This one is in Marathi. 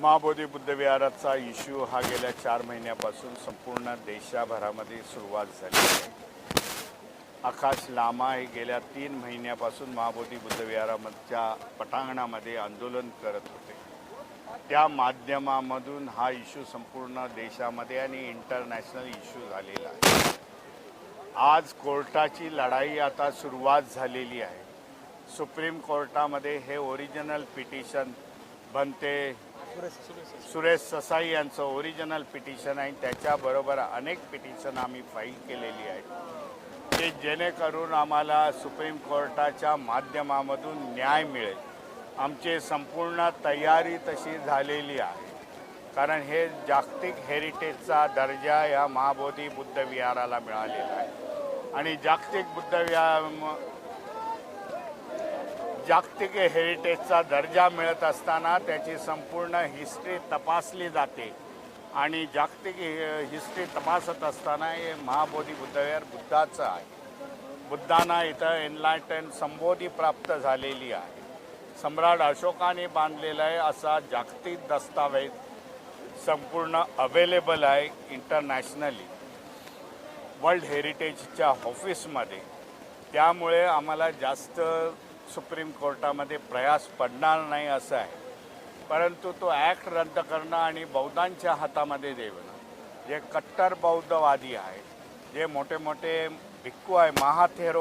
महाबोधी बुद्धविहाराचा इश्यू हा गेल्या चार महिन्यापासून संपूर्ण देशाभरामध्ये सुरुवात झाली आहे. आकाश लामा हे गेल्या तीन महिन्यापासून महाबोधी बुद्धविहारामधच्या पटांगणामध्ये आंदोलन करत होते. त्या माध्यमामधून हा इश्यू संपूर्ण देशामध्ये आणि इंटरनॅशनल इश्यू झालेला आहे. आज कोर्टाची लढाई आता सुरुवात झालेली आहे. सुप्रीम कोर्टामध्ये हे ओरिजिनल पिटिशन बनते. सुरेश ससाई यांचं ओरिजिनल पिटिशन आहे. त्याच्याबरोबर अनेक पिटिशन आम्ही फाईल केलेली आहेत. ते जेणेकरून आम्हाला सुप्रीम कोर्टाच्या माध्यमामधून न्याय मिळेल. आमची संपूर्ण तयारी तशी झालेली आहे. कारण हे जागतिक हेरिटेजचा दर्जा या महाबोधी बुद्ध विहाराला मिळालेला आहे. आणि जागतिक बुद्ध विहार जागतिक हेरिटेजचा दर्जा मिळत असताना त्याची संपूर्ण हिस्ट्री तपासली जाते. आणि जागतिक हिस्ट्री तपासत असताना हे महाबोधी बुद्धवेर बुद्धाचं आहे. बुद्धांना इथं एनलायटन संबोधी प्राप्त झालेली आहे. सम्राट अशोकाने बांधलेला आहे असा जागतिक दस्तावेज संपूर्ण अवेलेबल आहे इंटरनॅशनली वर्ल्ड हेरिटेजच्या ऑफिसमध्ये त्यामुळे आम्हाला जास्त सुप्रीम कोर्टामध्ये प्रयास पडणार नाही असं आहे. परंतु तो ॲक्ट रद्द करणं आणि बौद्धांच्या हातामध्ये देणं जे कट्टर बौद्धवादी आहेत जे मोठे मोठे भिक्खू आहे महाथेरो